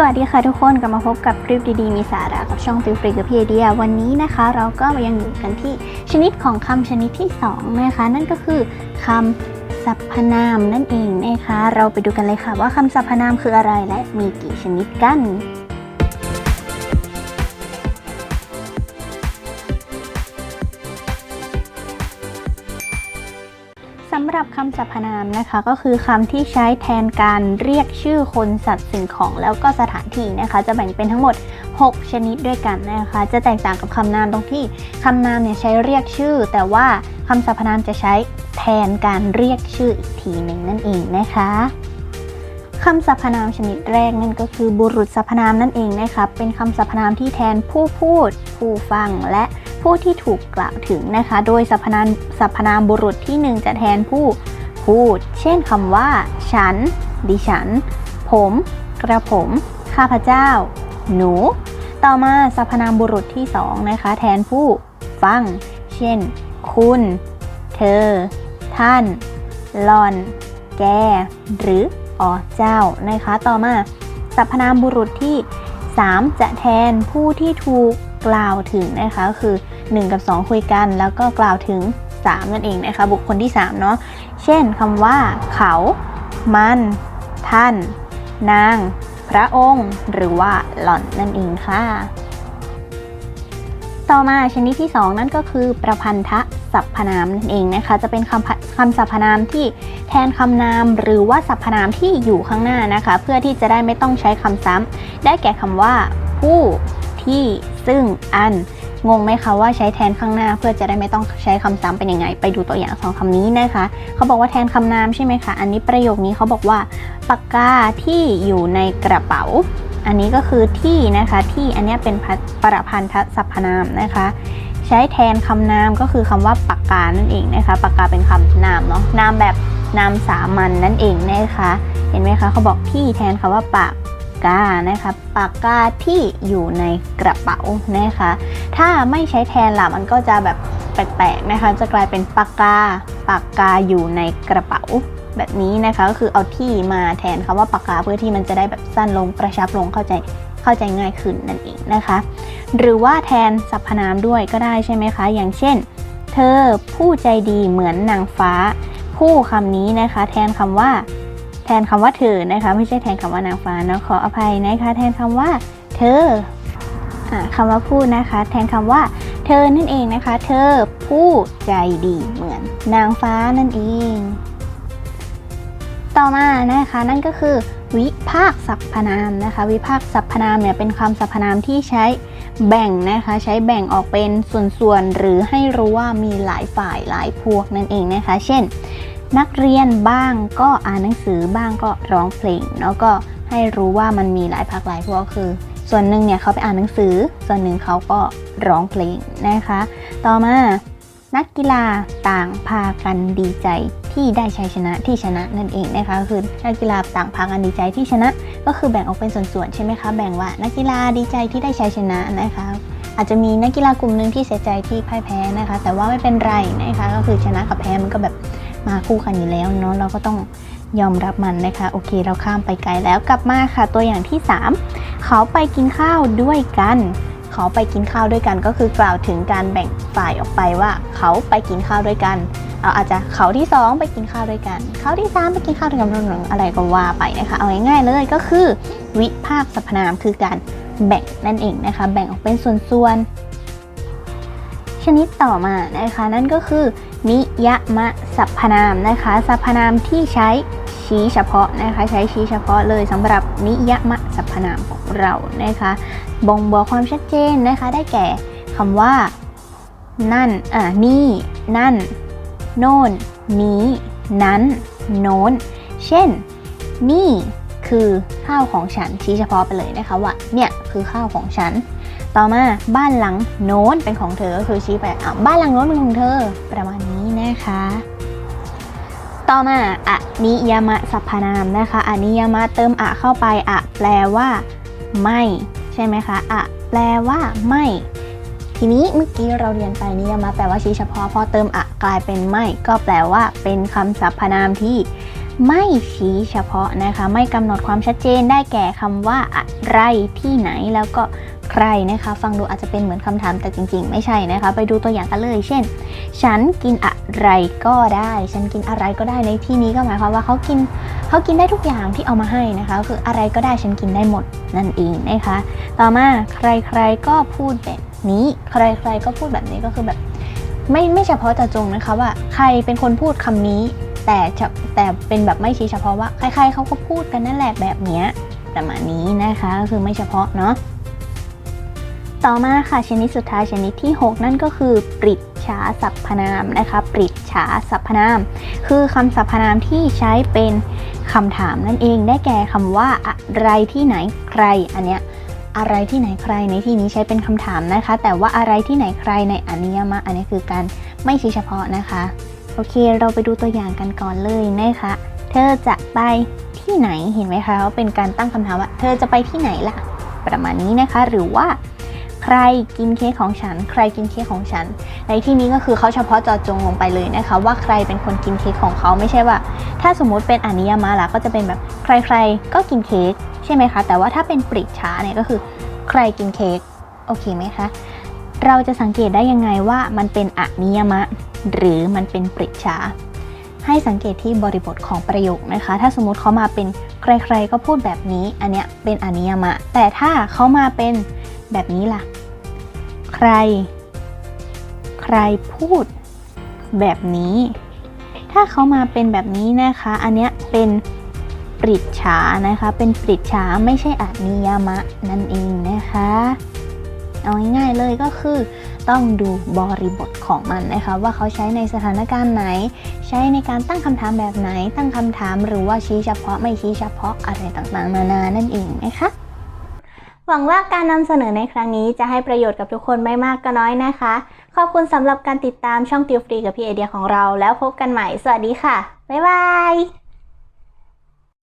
สวัสดีค่ะทุกคนกลับมาพบกับคลิปดีๆ มีสาระกับช่องฟิลฟรีกับพี่ไอเดีย วันนี้นะคะ เราก็ยังอยู่กันที่ชนิดของคำชนิดที่ 2 นะคะ นั่นก็คือคำสรรพนามนั่นเองนะคะ เราไปดูกันเลยค่ะว่าคำสรรพนามคืออะไรและมีกี่ชนิดกัน คำสรรพนามนะคะก็คือคำที่ใช้แทนการเรียกชื่อคนสัตว์สิ่งของแล้วก็สถานที่นะคะ จะแบ่งเป็นทั้งหมด 6 ชนิดด้วยกันนะคะ จะแตกต่างกับคำนามตรงที่คำนามเนี่ยใช้เรียกชื่อ แต่ว่าคำสรรพนามจะใช้แทนการเรียกชื่ออีกทีหนึ่งนั่นเองนะคะคำสรรพนามชนิดแรกนั่นก็คือบุรุษสรรพนามนั่นเองนะคะเป็นคำสรรพนามที่แทนผู้พูด ผู้ฟังและ ผู้ที่ถูกกล่าวถึงนะคะ โดยสรรพนามสรรพนามบุรุษที่หนึ่งจะแทนผู้พูด เช่นคำว่า ฉัน ดิฉัน ผม กระผม ข้าพเจ้า หนู ต่อมาสรรพนามบุรุษที่สองนะคะ แทนผู้ฟัง เช่น คุณ เธอ ท่านหลอน แก หรืออ๋อเจ้านะคะ ต่อมาสรรพนามบุรุษที่ 3 จะแทนผู้ที่ถูก กล่าวถึงนะคะคือ 1 กับ 2 คุยกัน แล้วก็กล่าวถึง 3 นั่นเองนะคะบุคคลที่3เนาะเช่นคำว่า เขา มัน ท่าน นาง พระองค์ หรือว่าหล่อนนั่นเองค่ะ ต่อมาชนิดที่ 2 นั่นก็คือ ประพันธสรรพนามนั่นเองนะคะ จะเป็นคำคำสรรพนามที่แทนคำนามหรือว่าสรรพนามที่อยู่ข้างหน้านะคะ เพื่อที่จะได้ไม่ต้องใช้คำซ้ำได้แก่คำว่า ผู้ ที่ ซึ่ง อัน งงไหมคะว่าใช้แทนข้างหน้าเพื่อจะได้ไม่ต้องใช้คำซ้ำเป็นยังไง ไปดูตัวอย่างสองคำนี้นะคะ เขาบอกว่าแทนคำนามใช่ไหมคะ อันนี้ประโยคนี้เขาบอกว่าปากกาที่อยู่ในกระเป๋า อันนี้ก็คือที่นะคะ ที่อันนี้เป็นประพันธสรรพนามนะคะใช้แทนคำนามก็คือคำว่าปากกานั่นเองนะคะปากกาเป็นคำนามเนาะนามแบบนามสามัญนนั่นเองนะคะ เห็นไหมคะเขาบอกที่แทนคำว่าปาก กานะคะปากกาที่อยู่ในกระเป๋านะคะ ถ้าไม่ใช้แทนล่ะมันก็จะแบบแปลกๆนะคะ จะกลายเป็นปากกาปากกาอยู่ในกระเป๋าแบบนี้นะคะก็คือเอาที่มาแทนคำว่าปากกาเพื่อที่มันจะได้แบบสั้นลงกระชับลงเข้าใจเข้าใจง่ายขึ้นนั่นเองนะคะ หรือว่าแทนสรรพนามด้วยก็ได้ใช่ไหมคะ อย่างเช่น เธอผู้ใจดีเหมือนนางฟ้า ผู้คำนี้นะคะ แทนคำว่า แทนคำว่าเธอนะคะ ไม่ใช่แทนคำว่านางฟ้าเนาะขออภัยนะคะ แทนคำว่าเธออ่าคำว่าพูดนะคะ แทนคำว่า เธอนั่นเองนะคะ เธอผู้ใจดีเหมือน นางฟ้านั่นเอง ต่อมานะคะนั่นก็คือ วิภาคสรรพนามนะคะ วิภาคสรรพนามเนี่ยเป็นคำสรรพนามที่ใช้แบ่งนะคะใช้แบ่งออกเป็นส่วนๆหรือให้รู้ว่ามีหลายฝ่ายหลายพวกนั่นเองนะคะ เช่น นักเรียนบ้างก็อ่านหนังสือบ้างก็ร้องเพลงแล้วก็ให้รู้ว่ามันมีหลายภาคหลายพวกคือ ส่วนหนึ่งเนี่ยเขาไปอ่านหนังสือ ส่วนหนึ่งเขาก็ร้องเพลงนะคะ ต่อมานักกีฬาต่างพากันดีใจที่ได้ชัยชนะที่ชนะนั่นเองนะคะคือนักกีฬาต่างพากันดีใจที่ชนะ ก็คือแบ่งออกเป็นส่วนๆใช่ไหมคะแบ่งว่านักกีฬาดีใจที่ได้ชัยชนะนะคะ อาจจะมีนักกีฬากลุ่มหนึ่งที่เสียใจที่พ่ายแพ้นะคะ แต่ว่าไม่เป็นไรนะคะก็คือชนะกับแพ้มันก็แบบ มาคู่กันอยู่แล้วเนาะเราก็ต้องยอมรับมันนะคะ โอเคเราข้ามไปไกลแล้วกลับมาค่ะ ตัวอย่างที่ 3 เขาไปกินข้าวด้วยกัน เขาไปกินข้าวด้วยกันก็คือกล่าวถึงการแบ่งฝ่ายออกไปว่า เขาไปกินข้าวด้วยกันเอาอาจจะเขาที่ 2 ไปกินข้าวด้วยกัน เขาที่ 3 ไปกินข้าวด้วยกันอะไรก็ว่าไปนะคะ เอาง่ายๆเลยก็คือ วิภาคสรรพนามคือการแบ่งนั่นเองนะคะ แบ่งออกเป็นส่วนๆชนิดต่อมานะคะ นั่นก็คือ นิยมสรรพนามนะคะสรรพนามที่ใช้ชี้เฉพาะนะคะ ใช้ชี้เฉพาะเลยสำหรับนิยมสรรพนามของเรานะคะ บ่งบอกความชัดเจนนะคะ ได้แก่คำว่า นั่นอ่านี่ นั่น โน่น นี้ นั้น โน้น เช่น นี่คือข้าวของฉันชี้เฉพาะไปเลยนะคะว่าเนี่ยคือข้าวของฉัน ต่อมาบ้านหลังโน้นเป็นของเธอก็คือชี้ไปอะบ้านหลังโน้นเป็นของเธอประมาณนี้นะคะ ต่อมาอะนิยมะสรรพนามนะคะอะนิยมะเติมอะเข้าไปอะแปลว่า ไม่ ใช่ไหมคะอะแปลว่าไม่ ทีนี้เมื่อกี้เราเรียนไปนิยามะแปลว่าชี้เฉพาะพอเติมอะกลายเป็นไม่ ก็แปลว่า เป็นคำสรรพนามที่ไม่ชี้เฉพาะนะคะ ไม่กำหนดความชัดเจนได้แก่คำว่าอะไรที่ไหนแล้วก็ ใครนะคะ ฟังดูอาจจะเป็นเหมือนคำถามแต่จริง ๆ ไม่ใช่นะคะ ไปดูตัวอย่างกันเลย เช่น ฉันกินอะไรก็ได้ ฉันกินอะไรก็ได้ในที่นี้ก็หมายความว่าเขากินเขากินได้ทุกอย่างที่เอามาให้นะคะ คืออะไรก็ได้ฉันกินได้หมดนั่นเองนะคะ ต่อมาใครๆก็พูดแบบนี้ ใครๆก็พูดแบบนี้ก็คือแบบ ไม่ไม่เฉพาะเจาะจงนะคะว่าใครเป็นคนพูดคำนี้ แต่แต่เป็นแบบไม่ชี้เฉพาะว่าใครๆเขาก็พูดกันนั่นแหละแบบเนี้ยประมาณนี้นะคะก็คือไม่เฉพาะเนาะ ต่อมาค่ะชนิดสุดท้ายชนิดที่ 6 นั่นก็คือปริจฉาสรรพนามนะคะปริจฉาสรรพนาม คือคำสรรพนามที่ใช้เป็นคำถามนั่นเองได้แก่คำว่าอะไรที่ไหนใครอันเนี้ยอะไรที่ไหนใครในที่นี้ใช้เป็นคำถามนะคะ แต่ว่าอะไรที่ไหนใครในอนิยมะอันนี้คือการไม่ชี้เฉพาะนะคะ โอเคเราไปดูตัวอย่างกันก่อนเลยนะคะ เธอจะไปที่ไหนเห็นไหมคะว่าเป็นการตั้งคำถามว่า เธอจะไปที่ไหนล่ะ ประมาณนี้นะคะ หรือว่า รกินเค้กของฉัน ใครกินเค้กของฉัน ในที่นี้ก็คือเขาเฉพาะเจาะจงลงไปเลยนะคะ ว่าใครเป็นคนกินเค้กของเขาไม่ใช่ว่า ถ้าสมมุติเป็นอนิยมะล่ะก็จะเป็นแบบใครๆก็กินเค้กใช่ไหมคะ แต่ว่าถ้าเป็นปริชาเนี่ยก็คือ ใครกินเค้กโอเคไหมคะเราจะสังเกตได้ยังไงว่ามันเป็นอนิยมะ หรือมันเป็นปริชา ให้สังเกตที่บริบทของประโยคนะคะ ถ้าสมมติเขามาเป็นใครๆก็พูดแบบนี้ อันเนี้ยเป็นอนิยมะ แต่ถ้าเขามาเป็นแบบนี้ล่ะ ใคร ใครพูดแบบนี้ ถ้าเขามาเป็นแบบนี้นะคะ อันเนี้ยเป็นปริจฉานะคะ เป็นปริจฉาไม่ใช่อนิยมะนั่นเองนะคะ เอาง่ายๆเลยก็คือต้องดูบริบทของมันนะคะ ว่าเขาใช้ในสถานการณ์ไหน ใช้ในการตั้งคำถามแบบไหน ตั้งคำถามหรือว่าชี้เฉพาะไม่ชี้เฉพาะอะไรต่างๆ นานานั่นเองนะคะ หวังว่าการนำเสนอในครั้งนี้จะให้ประโยชน์กับทุกคนไม่มากก็น้อยนะคะ ขอบคุณสำหรับการติดตามช่องติวฟรีกับพี่ไอเดียของเรา แล้วพบกันใหม่ สวัสดีค่ะ บ๊ายบาย